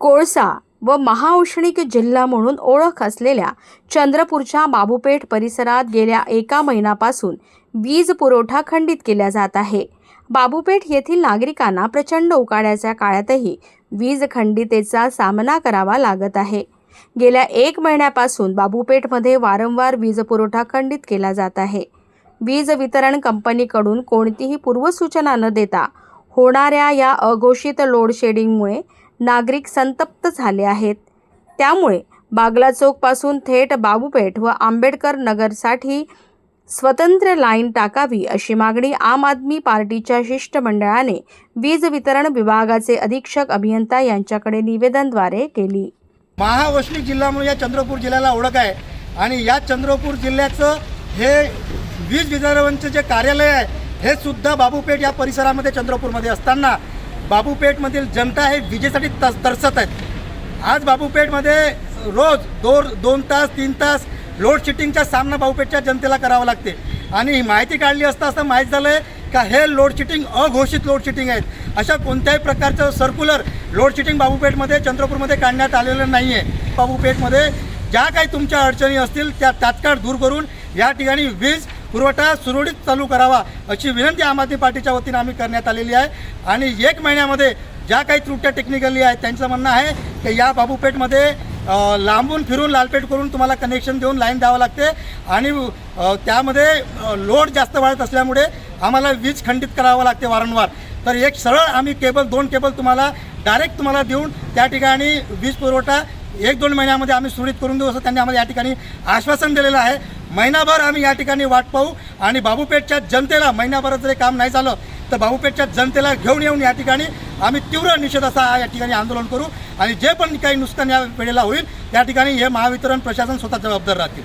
कोळसा व महाऔष्णिक जिल्हा म्हणून ओळख असलेल्या चंद्रपूरच्या बाबूपेठ परिसरात गेल्या एका महिन्यापासून वीज पुरवठा खंडित केला जात आहे. बाबूपेठ येथील नागरिकांना प्रचंड उकाड्याच्या काळातही वीज खंडितेचा सामना करावा लागत आहे. गेल्या एक महिन्यापासून बाबूपेठमध्ये वारंवार वीज पुरवठा खंडित केला जात आहे. वीज वितरण कंपनीकडून कोणतीही पूर्वसूचना न देता होणाऱ्या या अघोषित लोडशेडिंगमुळे नागरिक संतप्त झाले आहेत. त्यामुळे बागला चौकपासून थेट बाबूपेठ व आंबेडकर नगरसाठी स्वतंत्र लाईन टाकावी अशी मागणी आम आदमी पार्टीच्या शिष्टमंडळाने वीज वितरण विभागाचे अधीक्षक अभियंता यांच्याकडे निवेदनद्वारे केली. महाऔष्णिक जिल्हा म्हणून या चंद्रपूर जिल्ह्याला ओळख आहे आणि या चंद्रपूर जिल्ह्याचं हे वीज वितरणचं जे कार्यालय आहे हे सुद्धा बाबूपेठ या परिसरामध्ये चंद्रपूरमध्ये असताना बाबूपेठमधील जनता हे विजेसाठी तस तरसत आहेत. आज बाबूपेठमध्ये रोज दोन दोन तास तीन तास लोड शेटिंगचा सामना बाबूपेठच्या जनतेला करावा लागते. आणि ही माहिती काढली असता असं माहीत झालं आहे का हे लोड अघोषित लोड आहेत. अशा कोणत्याही प्रकारचं सर्क्युलर लोड शेडिंग बाबूपेठमध्ये चंद्रपूरमध्ये काढण्यात आलेलं नाही आहे बाबूपेठमध्ये ज्या काही तुमच्या अडचणी असतील त्या तात्काळ दूर करून या ठिकाणी वीज पुरवठा सुरळीत चालू करावा अशी विनंती आम आदमी पार्टीच्या वतीनं आम्ही करण्यात आलेली आहे. आणि एक महिन्यामध्ये ज्या काही त्रुट्या टेक्निकली आहेत त्यांचं म्हणणं आहे की या बाबूपेठमध्ये लांबून फिरून लालपेट करून तुम्हाला कनेक्शन देऊन लाईन द्यावं लागते. आणि त्यामध्ये लोड जास्त वाढत असल्यामुळे आम्हाला वीज खंडित करावं लागते वारंवार. तर एक सरळ आम्ही केबल दोन केबल तुम्हाला डायरेक्ट तुम्हाला देऊन त्या ठिकाणी वीज पुरवठा एक दोन महिन्यामध्ये आम्ही सुरळीत करून देऊ असं त्यांनी आम्हाला या ठिकाणी आश्वासन दिलेलं आहे. महिनाभर आम्ही या ठिकाणी वाट पाहू आणि बाबूपेठच्या जनतेला महिनाभरात जरी काम नाही झालं तर बाबूपेठच्या जनतेला घेऊन येऊन या ठिकाणी आम्ही तीव्र निषेध असा या ठिकाणी आंदोलन करू आणि जे पण काही नुकसान या वेळेला होईल त्या ठिकाणी हे महावितरण प्रशासन स्वतः जबाबदार राहतील.